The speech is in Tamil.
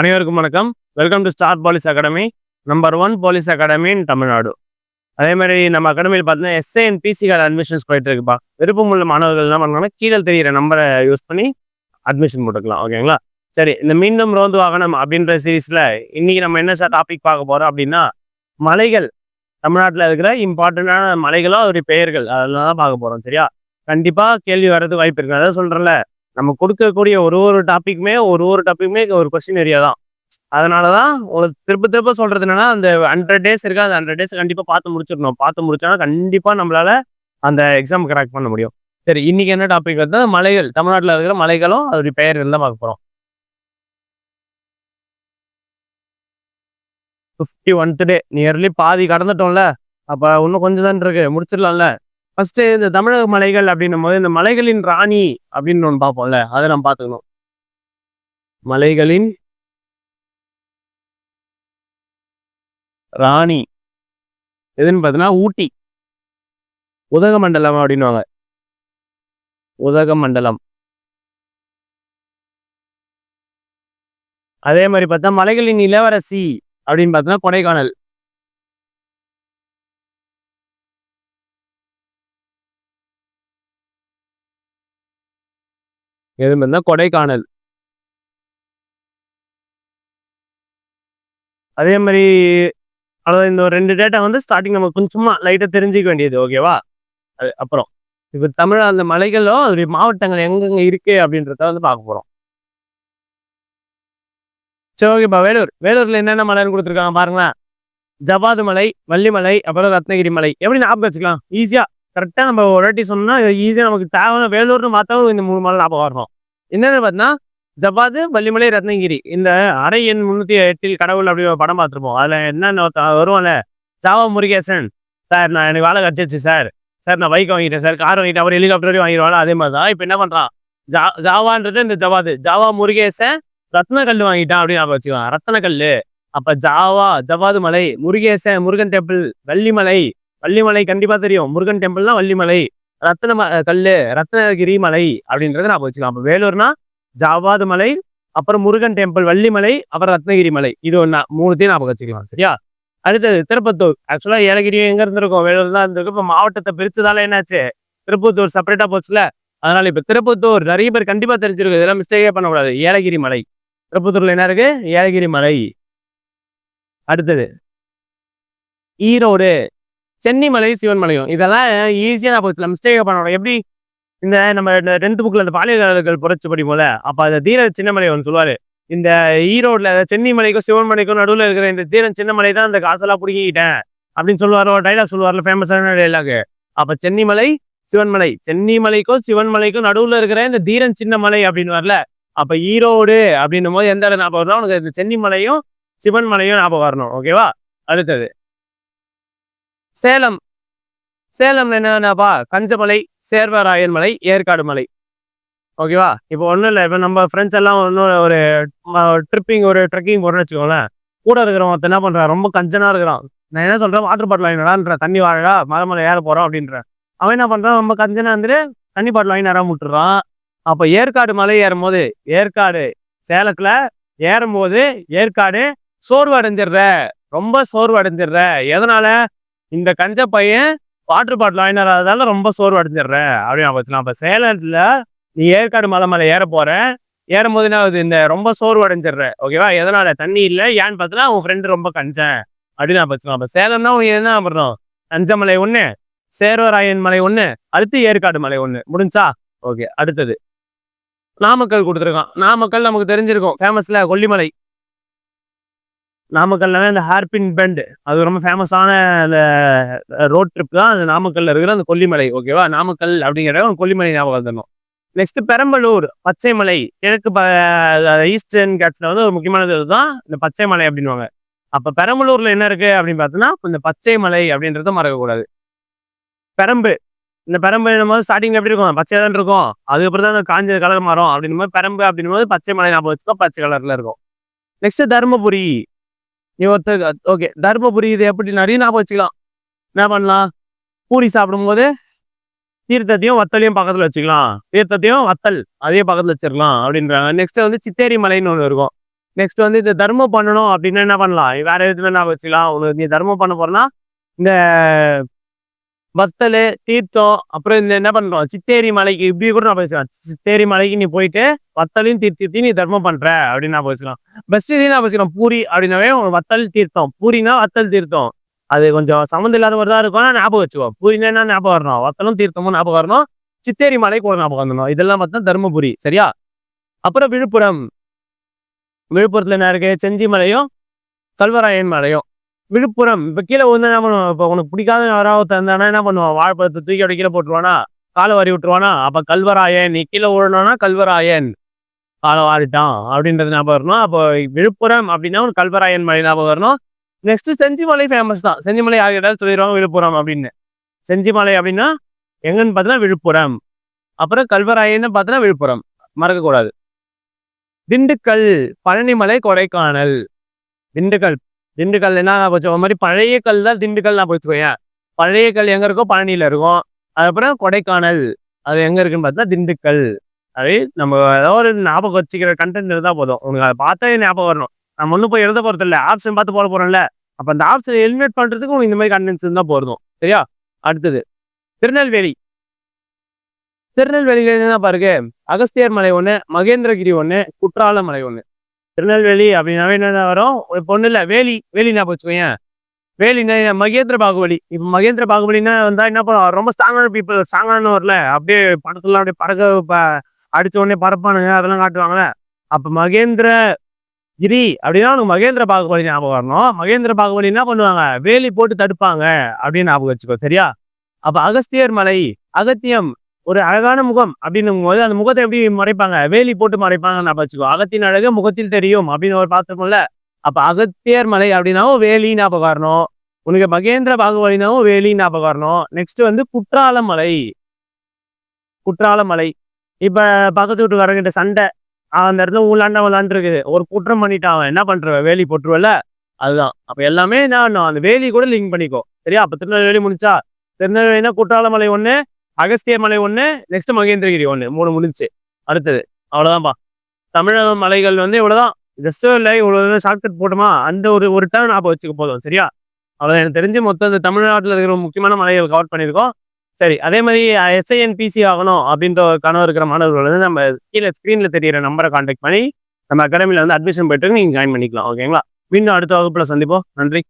அனைவருக்கும் வணக்கம். Welcome to star police academy number one police academy in Tamil Nadu அதே மாதிரி நம்ம அகாடமியில் பார்த்தீங்கன்னா எஸ்ஏ அண்ட் அட்மிஷன்ஸ் போயிட்டு இருக்குப்பா. விருப்பம் உள்ள மாணவர்கள் என்ன பண்ணாங்கன்னா கீழே தெரியிற நம்பரை யூஸ் பண்ணி அட்மிஷன் போட்டுக்கலாம் ஓகேங்களா சரி இந்த மீண்டும் ரோந்து வாகனம் அப்படின்ற சீரீஸில் இன்றைக்கி நம்ம என்ன சார் டாபிக் பார்க்க போகிறோம் அப்படின்னா மலைகள். தமிழ்நாட்டில் இருக்கிற இம்பார்ட்டண்ட்டான மலைகளோ அவருடைய பெயர்கள். அதெல்லாம் தான் பார்க்க போகிறோம் சரியா? கண்டிப்பாக கேள்வி வர்றது வாய்ப்பு இருக்கு. அதான் சொல்கிறேன்ல நம்ம கொடுக்கக்கூடிய ஒரு ஒரு டாப்பிக்குமே ஒரு ஒரு டாப்பிக்குமே ஒரு கொஸ்டின் ஏரியா தான். அதனால தான் உங்களுக்கு திருப்ப திருப்ப சொல்றது என்னன்னா அந்த ஹண்ட்ரட் டேஸ் இருக்கா அந்த ஹண்ட்ரட் டேஸ் கண்டிப்பாக பார்த்து முடிச்சிடணும். பார்த்து முடிச்சோன்னா கண்டிப்பாக நம்மளால அந்த எக்ஸாம் கிராக் பண்ண முடியும். சரி இன்னைக்கு என்ன டாபிக் வந்து மலைகள். தமிழ்நாட்டில் இருக்கிற மலைகளும் அதோடைய பெயர்கள் தான் பார்க்க போகிறோம் ஃபிஃப்டி ஒன்த் டே நியர்லி பாதி கடந்துட்டோம்ல. அப்போ இன்னும் கொஞ்சம் தான் இருக்கு. முடிச்சிடலாம்ல. ஃபர்ஸ்ட் இந்த தமிழக மலைகள் அப்படின்னும் போது இந்த மலைகளின் ராணி அப்படின்னு ஒன்று பார்ப்போம்ல அதை நம்ம பார்த்துக்கணும். மலைகளின் ராணி. எதுன்னு பார்த்தீங்கன்னா ஊட்டி. உதகமண்டலம் அப்படின்னுவாங்க. உதகமண்டலம். அதே மாதிரி பார்த்தா மலைகளின் இளவரசி அப்படின்னு பார்த்தோன்னா கொடைக்கானல். எது பார்த்தா கொடைக்கானல். அதே மாதிரி அவ்வளோ இந்த ஒரு ரெண்டு டேட்டா வந்து ஸ்டார்டிங் நம்ம கொஞ்சமாக லைட்டாக தெரிஞ்சுக்க வேண்டியது ஓகேவா அது அப்புறம். இப்போ தமிழ் அந்த மலைகளும் அதோடைய மாவட்டங்கள் எங்கெங்கே இருக்கு அப்படின்றத வந்து பார்க்க போகிறோம் சரி ஓகேப்பா வேலூர். வேலூரில் என்னென்ன மலைன்னு கொடுத்துருக்காங்க பாருங்களேன். ஜபாது மலை வள்ளிமலை அப்புறம் ரத்னகிரி மலை. எப்படி ஞாபகம் வச்சுக்கலாம்? ஈஸியாக கரெக்டாக நம்ம ஒரு வாட்டி ஈஸியாக நமக்கு தேவையான வேலூர்னு மாற்றவும் இந்த மூணு மலை ஞாபகம் வரணும். என்னென்னு பார்த்தீங்கன்னா ஜப்பாது வள்ளிமலை ரத்னகிரி. இந்த அரை எண் முந்நூற்றி எட்டில் கடவுள் அப்படி ஒரு படம் பார்த்துருப்போம். அதில் என்னென்ன வருவான்ல ஜாவா முருகேசன். சார் நான் எனக்கு வேலை கிடச்சிச்சு சார். சார் நான் பைக் வாங்கிட்டேன் சார். கார் வாங்கிட்டேன் அவர் ஹெலிகாப்டரையும் வாங்கிடுவாங்க அதே மாதிரி தான் இப்போ என்ன பண்ணுறான் ஜா ஜாவான்றது இந்த ஜவாது ஜாவா முருகேசன் ரத்னக்கல் வாங்கிட்டான் அப்படின்னு நான் வச்சுக்கலாம் ரத்னக்கல் அப்போ ஜாவா ஜவாது மலை முருகேசன் முருகன் டெம்பிள் வள்ளிமலை. வள்ளிமலை கண்டிப்பா தெரியும். முருகன் டெம்பிள்னா வள்ளிமலை. ரத்ன ம- கல்லு ரத்னகிரி மலை அப்படின்றத நான் வச்சுக்கலாம். அப்போ வேலூர்னா ஜாவாது மலை அப்புறம் முருகன் டெம்பிள் வள்ளிமலை அப்புறம் ரத்னகிரி மலை. இது ஒன்றா மூணுத்தையும் ஞாபகம் வச்சுக்கலாம். சரியா? அடுத்தது திருப்பத்தூர். ஆக்சுவலா ஏலகிரியும் எங்க இருந்திருக்கும்? வேலூர் தான் இருந்திருக்கும். இப்போ மாவட்டத்தை பிரிச்சதால என்னாச்சு? திருப்பத்தூர் செப்பரேட்டாக போச்சுல. அதனால இப்போ திருப்பத்தூர் நிறைய பேர் கண்டிப்பா தெரிஞ்சிருக்கு இதெல்லாம் மிஸ்டேக்கே பண்ணக்கூடாது. ஏலகிரி மலை. திருப்பத்தூர்ல என்ன இருக்கு? ஏலகிரி மலை. அடுத்தது ஈரோடு. சென்னிமலை சிவன் மலையும் இதெல்லாம் ஈஸியாக நான் பக்கத்தில் மிஸ்டேக்காக பண்ணணும் எப்படி? இந்த நம்ம டென்த் புக்கில் அந்த பாலியலாளர்கள் புரட்சி படிப்போம்ல அப்போ அந்த தீர சின்னமலை ஒன்று சொல்லுவார். இந்த ஈரோட்ல சென்னிமலைக்கும் சிவன் மலைக்கும் நடுவில் இருக்கிற இந்த தீரன் சின்னமலை தான் அந்த காசெல்லாம் பிடிக்கிட்டேன் அப்படின்னு சொல்லுவார் ஒரு டைலாக் சொல்லுவார்ல ஃபேமஸான டைலாக் அப்போ சென்னிமலை சிவன்மலை சென்னிமலைக்கும் சிவன்மலைக்கும் நடுவில் இருக்கிற இந்த தீரன் சின்னமலை அப்படின்னு வரல அப்போ ஈரோடு அப்படின்னும் போது எந்த இடம் ஞாபகம் வரணும் உனக்கு இந்த சென்னிமலையும் சிவன்மலையும் ஞாபகம் வரணும். ஓகேவா அடுத்தது. சேலம் சேலம் என்னன்னாப்பா? கஞ்சமலை சேர்வராயன் மலை ஏற்காடு மலை. ஓகேவா? இப்போ ஒன்றும் இல்லை. இப்போ நம்ம ஃப்ரெண்ட்ஸ் எல்லாம் ஒன்றும் ஒரு ட்ரிப்பிங் ஒரு ட்ரெக்கிங் போகிறோம்னு வச்சுக்கோங்களேன். கூட இருக்கிறவன் ஒருத்தன் என்ன பண்ணுறான் ரொம்ப கஞ்சனாக இருக்கிறான். நான் என்ன சொல்கிறேன் வாட்டர் பாட்டில் வாங்கினடான்ற தண்ணி வாழடா மலை மலை ஏற போகிறோம் அப்படின்றேன். அவன் என்ன பண்ணுறான் ரொம்ப கஞ்சனாக இருந்துட்டு தண்ணி பாட்டில் வாங்கி நேரம் விட்டுறான் அப்போ ஏற்காடு மலை ஏறும் போது ஏற்காடு சேலத்தில் ஏறும்போது ஏற்காடு சோர்வு அடைஞ்சிடுற. ரொம்ப சோர்வு அடைஞ்சிடுற. எதனால? இந்த கஞ்ச பையன் வாட்டர் பாட்டில் வாங்கினால ரொம்ப சோர்வு அடைஞ்சிடுறேன் அப்படின்னு நான் அப்போ சேலத்தில் நீ ஏற்காடு மலை மலை ஏற போகிறேன் ஏறும் போது என்ன ஆகுது இந்த ரொம்ப சோர்வு அடைஞ்சிடுற ஓகேவா எதனால? தண்ணி இல்லை. ஏன்னு பார்த்தா உன் ஃப்ரெண்டு ரொம்ப கஞ்சேன். அப்படின்னு நான் வச்சுக்கலாம் அப்போ சேலம்னா உன் என்ன பண்ணணும் கஞ்சமலை ஒன்று சேர்வராயன் மலை ஒன்று அடுத்து ஏற்காடு மலை ஒன்று முடிஞ்சா? ஓகே அடுத்தது. நாமக்கல் கொடுத்துருக்கான். நாமக்கல் நமக்கு தெரிஞ்சிருக்கும். ஃபேமஸில் கொல்லிமலை. நாமக்கல்ல அந்த ஹேர்பின் பெண்டு. அது ரொம்ப ஃபேமஸான அந்த ரோட் ட்ரிப் தான் அந்த நாமக்கல்ல இருக்கிற அந்த கொல்லிமலை ஓகேவா? நாமக்கல் அப்படிங்கிற ஒரு கொல்லிமலை ஞாபகம் தரணும் நெக்ஸ்ட் பெரம்பலூர் பச்சைமலை. கிழக்கு ஈஸ்டர்ன் கேட்ஸ்ல வந்து ஒரு முக்கியமானது தான் இந்த பச்சைமலை அப்படின்னுவாங்க. அப்ப பெரம்பலூர்ல என்ன இருக்கு அப்படின்னு பார்த்தோன்னா இந்த பச்சை மலை அப்படின்றத மறக்கக்கூடாது. பெரம்பு. இந்த பெரம்பு போது ஸ்டார்டிங்ல எப்படி இருக்கும்? பச்சையா தான் இருக்கும். அதுக்கப்புறம் தான் அந்த காஞ்ச கலர் மரம் அப்படின்னும் போது பெரம்பு அப்படின்னும் போது பச்சை மலை ஞாபகம் வச்சுக்கோ பச்சை கலர்ல இருக்கும். நெக்ஸ்ட் தருமபுரி. நீ ஒருத்தர் ஓகே தர்மபுரி இது எப்படி? நிறைய ஞாபகம் வச்சுக்கலாம். என்ன பண்ணலாம்? பூரி சாப்பிடும்போது தீர்த்தத்தையும் வத்தலையும் பக்கத்தில் வச்சுக்கலாம். தீர்த்தத்தையும் வத்தல் அதையும் பக்கத்தில் வச்சிருக்கலாம் அப்படின்றாங்க. நெக்ஸ்ட் வந்து சித்தேரி மலைன்னு ஒன்று இருக்கும். நெக்ஸ்ட் வந்து இந்த தர்மம் பண்ணணும் அப்படின்னா என்ன பண்ணலாம்? வேற எதுவுமே ஞாபகம் வச்சுக்கலாம். உனக்கு நீ தர்மம் பண்ண போறேன்னா இந்த வத்தல் தீர்த்தம் அப்புறம் இந்த என்ன பண்றோம்? சித்தேரி மலைக்கு இப்படி கூட நான் பேசலாம் சித்தேரி மலைக்கு நீ போயிட்டு வத்தலையும் தீர்த்தத்தையும் நீ தர்மம் பண்ற அப்படின்னு நான் பேசலாம் பெஸ்ட் இதையும் நான் பேசலாம் பூரி அப்படின்னாவே வத்தல் தீர்த்தம். பூரினா வத்தல் தீர்த்தம். அது கொஞ்சம் சம்மந்தம் இல்லாத மாதிரி தான் இருக்கும். ஞாபகம் வச்சுக்கோ. பூரினா என்ன ஞாபகம் வரணும்? வத்தலும் தீர்த்தமும் ஞாபகம் வரணும். சித்தேரி மலை கூட ஞாபகம் வரணும் இதெல்லாம் பார்த்தா தர்மபுரி. சரியா? அப்புறம் விழுப்புரம். விழுப்புரத்துல என்ன இருக்கு? செஞ்சி மலையும் கல்வராயன் மலையும். விழுப்புரம். இப்ப கீழே வந்து என்ன பண்ணுவான்? இப்ப உனக்கு பிடிக்காத யாராவது தந்தானா என்ன பண்ணுவான்? வாழைப்பழத்தை தூக்கி அப்படி கீழே போட்டுருவானா? காலை வாரி விட்டுருவானா? அப்ப கல்வராயன் நீ கீழே விழணும்னா கல்வராயன்? காலை வாரிட்டான் அப்படின்றது ஞாபகம் வரணும். அப்போ விழுப்புரம் அப்படின்னா ஒரு கல்வராயன் மலை ஞாபகம் வரணும். நெக்ஸ்ட் செஞ்சிமலை ஃபேமஸ் தான். செஞ்சிமலை ஆகிட்டால் சொல்லிடுவாங்க விழுப்புரம் அப்படின்னு. செஞ்சிமலை அப்படின்னா எங்கன்னு பார்த்தீங்கன்னா விழுப்புரம். அப்புறம் கல்வராயன்னு பார்த்தீங்கன்னா விழுப்புரம். மறக்கக்கூடாது. திண்டுக்கல் பழனிமலை கொடைக்கானல். திண்டுக்கல். திண்டுக்கல் என்ன போச்சு? ஒரு மாதிரி பழைய கல் தான் திண்டுக்கல் நான் போச்சுக்கோயேன் பழைய கல் எங்க இருக்கோ? பழனியில இருக்கும். அதுக்கப்புறம் கொடைக்கானல். அது எங்க இருக்குன்னு பார்த்தா திண்டுக்கல். அது நம்ம ஏதோ ஒரு ஞாபகம் வச்சுக்கிற கண்டென்ட் இருந்தால் போதும். உனக்கு அதை பார்த்தா ஞாபகம் வரணும். நம்ம ஒன்றும் போய் எழுத போறது இல்லை. ஆப்ஷன் பார்த்து போட போறோம்ல. அப்போ அந்த ஆப்ஷன் எலிமினேட் பண்றதுக்கு உங்களுக்கு இந்த மாதிரி கண்டென்ட்ஸ் இருந்தால் போதும். சரியா? அடுத்தது. திருநெல்வேலி. திருநெல்வேலியில என்ன பாருங்க. அகஸ்தியர் மலை ஒன்று மகேந்திரகிரி ஒன்று குற்றால மலை ஒன்று திருநெல்வேலி அப்படின்னாவே என்னென்ன வரும்? ஒரு பொண்ணு இல்லை வேலி வேலி ஞாபகம் வச்சுக்கோங்க வேலி மகேந்திர பாகுபலி. இப்போ மகேந்திர பாகுபலின்னா வந்தால் என்ன பண்ணுவோம் ரொம்ப ஸ்ட்ராங்கான பீப்புள் ஸ்ட்ராங்கான வரல அப்படியே படத்துலாம் அப்படியே பறக்க ப- உடனே பறப்பானுங்க அதெல்லாம் காட்டுவாங்களே அப்போ மகேந்திர கிரி அப்படின்னா உனக்கு மகேந்திர பாகுபலி ஞாபகம் வரணும். மகேந்திர பாகுபலி என்ன பண்ணுவாங்க? வேலி போட்டு தடுப்பாங்க அப்படின்னு ஞாபகம் வச்சுக்கோ சரியா? அப்போ அகஸ்தியர் மலை அகத்தியம் ஒரு அழகான முகம் அப்படின்னும் போது அந்த முகத்தை எப்படி மறைப்பாங்க? வேலி போட்டு மறைப்பாங்க ஞாபகம் வச்சுக்கோ அகத்தின் அழகு முகத்தில் தெரியும் அப்படின்னு ஒரு பார்த்துருக்கோம்ல அப்ப அகத்தியர் மலை அப்படின்னாவும் வேலி ஞாபகம் வரணும். உனக்கு மகேந்திர பாகுபலினாவும் வேலி ஞாபகம் வரணும். நெக்ஸ்ட் வந்து குற்றால மலை. குற்றால மலை. இப்ப பக்கத்து வீட்டுக்காரங்கிட்ட சண்டை. அந்த இடத்துல உள்ளாண்ட விளாண்டு இருக்குது. ஒரு குற்றம் பண்ணிட்டான் அவன். என்ன பண்ற? வேலி போட்டுருவல அதுதான். அப்ப எல்லாமே என்ன அந்த வேலி கூட லிங்க் பண்ணிக்கோ. சரியா? அப்ப திருநெல்வேலி முடிச்சா திருநெல்வேலினா குற்றால மலை ஒண்ணு அகஸ்தியர் மலை ஒன்று நெக்ஸ்ட் மகேந்திரகிரி ஒன்று மூணு முடிஞ்சுச்சு அடுத்தது. அவ்வளோதான்ப்பா தமிழக மலைகள் வந்து இவ்வளோதான் ஜஸ்ட் இல்லை இவ்வளோ ஷார்ட்கட் போட்டோமா அந்த ஒரு ஒரு டேர்ன் ஞாபகம் வச்சுக்க போதும் சரியா? அவ்வளோ எனக்கு தெரிஞ்சு மொத்தம் இந்த தமிழ்நாட்டில் இருக்கிற முக்கியமான மலைகள் கவர் பண்ணியிருக்கோம். சரி அதே மாதிரி எஸ்ஐஎன் பிசி ஆகணும் அப்படின்ற ஒரு கனவு இருக்கிற மாணவர்கள் வந்து நம்ம கீழே ஸ்க்ரீனில் தெரியிற நம்பரை காண்டாக்ட் பண்ணி நம்ம அகாடமியில் வந்து அட்மிஷன் போயிட்டு நீங்கள் ஜாயின் பண்ணிக்கலாம் ஓகேங்களா மீண்டும் அடுத்த வகுப்பில் சந்திப்போம். நன்றி.